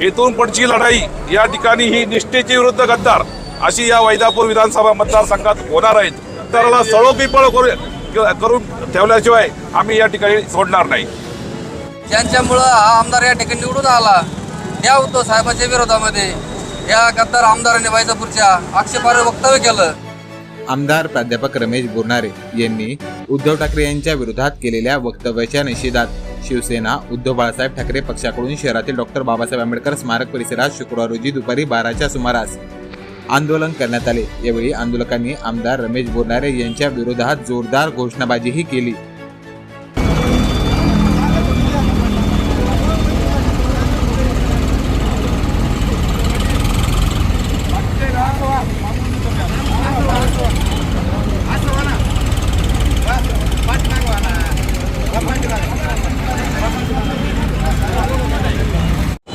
येथून पुढची लढाई या ठिकाणी ही निष्ठेची विरुद्ध गद्दार अशी या वैदापूर विधानसभा मतदारसंघात होणार आहेत. त्याला सळोकी पळ करू करून ठेवल्याशिवाय आम्ही या ठिकाणी सोडणार नाही. ज्यांच्यामुळं हा आमदार या ठिकाणी निवडून आला या उद्धव साहेबांच्या विरोधामध्ये. या गद्दार आमदारांनी वैजापूरच्या आक्षेपार्ह वक्तव्य केलं. आमदार प्राध्यापक रमेश बोरणारे यांनी उद्धव ठाकरे यांच्या विरोधात केलेल्या वक्तव्याच्या निषेधात शिवसेना उद्धव बाळासाहेब ठाकरे पक्षाकडून शहरातील डॉक्टर बाबासाहेब आंबेडकर स्मारक परिसरात शुक्रवार रोजी दुपारी बाराच्या सुमारास आंदोलन करण्यात आले. यावेळी आंदोलकांनी आमदार रमेश बोरणारे यांच्या विरोधात जोरदार घोषणाबाजीही केली.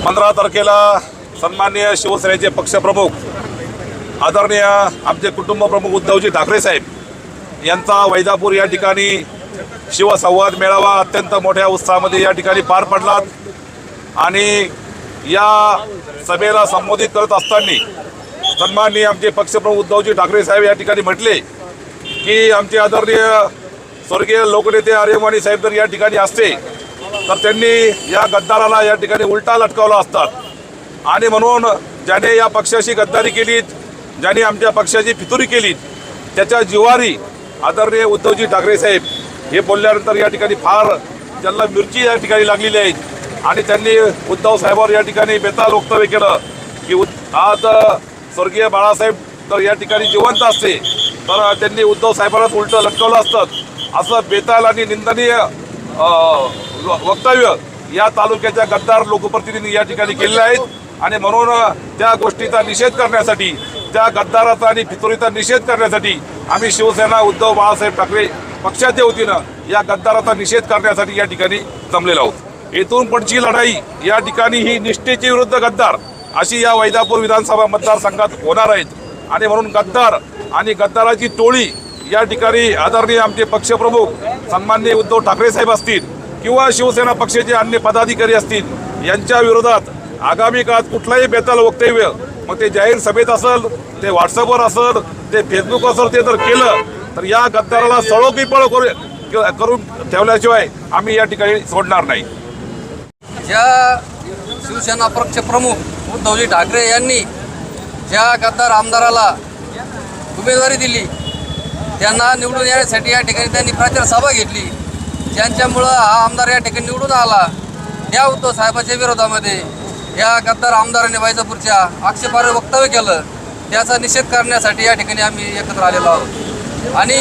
पंधरा तारखेला सन्माननीय शिवसेनेचे पक्षप्रमुख आदरणीय आमचे कुटुंब प्रमुख उद्धवजी ठाकरे साहेब यांचा वैजापूर या ठिकाणी शिवसंवाद मेळावा अत्यंत मोठ्या उत्साहामध्ये या ठिकाणी पार पडला आणि या सभेला संबोधित करत असताना सन्माननीय आमचे पक्षप्रमुख उद्धवजी ठाकरे साहेब या ठिकाणी म्हटले की आमचे आदरणीय स्वर्गीय लोकनेते आर्यवाणी साहेब जर या ठिकाणी असते तर त्यांनी या गद्दाराला या ठिकाणी उलटा लटकावला असतात आणि म्हणून ज्याने या पक्षाशी गद्दारी केली ज्याने आमच्या पक्षाची फितुरी केली त्याच्या जिवारी आदरणीय उद्धवजी ठाकरे साहेब हे बोलल्यानंतर या ठिकाणी फार त्यांना मिरची या ठिकाणी लागलेली आहे आणि त्यांनी उद्धव साहेबांवर या ठिकाणी बेताल वक्तव्य केलं की आज स्वर्गीय बाळासाहेब तर या ठिकाणी जिवंत असते. तर त्यांनी उद्धव साहेबांनाच उलटं लटकवलं असतं. असं बेताल आणि निंदनीय वक्तव्य या तालुक्याच्या गद्दार लोकप्रतिनिधी या ठिकाणी केलेले आहेत. आणि म्हणून त्या गोष्टीचा निषेध करण्यासाठी त्या गद्दाराचा आणि फितुरीचा निषेध करण्यासाठी आम्ही शिवसेना उद्धव बाळासाहेब ठाकरे पक्षाच्या वतीनं या गद्दाराचा निषेध करण्यासाठी या ठिकाणी जमलेलो आहोत. येथून पुढची लढाई या ठिकाणी ही निष्ठेची विरुद्ध गद्दार अशी या वैदापूर विधानसभा मतदारसंघात होणार आहेत. आणि म्हणून गद्दार आणि गद्दाराची टोळी या ठिकाणी आदरणीय आमचे पक्षप्रमुख सन्मान्य उद्धव ठाकरे साहेब असतील किंवा शिवसेना पक्षाचे अन्य पदाधिकारी असतील यांच्या विरोधात आगामी काळात कुठलाही बेताल वक्तव्य मग ते जाहीर सभेत असेल ते व्हॉट्सअपवर असेल ते फेसबुक असेल ते जर केलं तर या गद्दाराला सळो पळ करू करून ठेवल्याशिवाय आम्ही या ठिकाणी सोडणार नाही. ज्या शिवसेना पक्षप्रमुख उद्धवजी ठाकरे यांनी ज्या गद्दार आमदाराला उमेदवारी दिली त्यांना निवडून येण्यासाठी या ठिकाणी त्यांनी प्रचार सभा घेतली. ज्यांच्यामुळं हा आमदार या ठिकाणी निवडून आला. त्या उद्धव साहेबांच्या विरोधामध्ये. या गद्दार आमदारांनी वैजापूरच्या आक्षेपार्ह वक्तव्य केलं. त्याचा निषेध करण्यासाठी या ठिकाणी आम्ही एकत्र आलेलो आहोत. आणि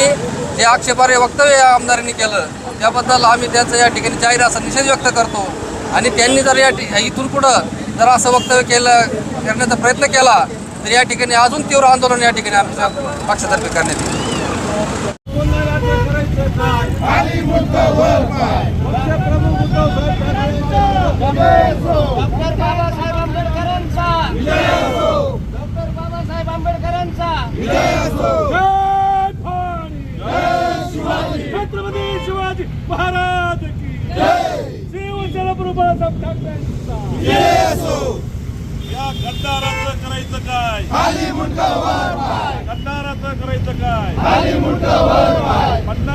जे आक्षेपार्ह वक्तव्य या आमदारांनी केलं त्याबद्दल आम्ही त्यांचा या ठिकाणी जाहीर असा निषेध व्यक्त करतो. आणि त्यांनी जर या ठि- इथून पुढं जर असं वक्तव्य केलं करण्याचा प्रयत्न केला तर या ठिकाणी अजून तीव्र आंदोलन या ठिकाणी आमच्या पक्षातर्फे करण्यात येईल डॉक्टर बाबासाहेब आंबेडकरांचा डॉक्टर बाबासाहेब आंबेडकरांचा छत्रपती शिवाजी महाराज की शिवसेना बाळासाहेब ठाकरेंचा या गद्दाराचं करायचं काय गद्दाराचं करायचं काय पन्नास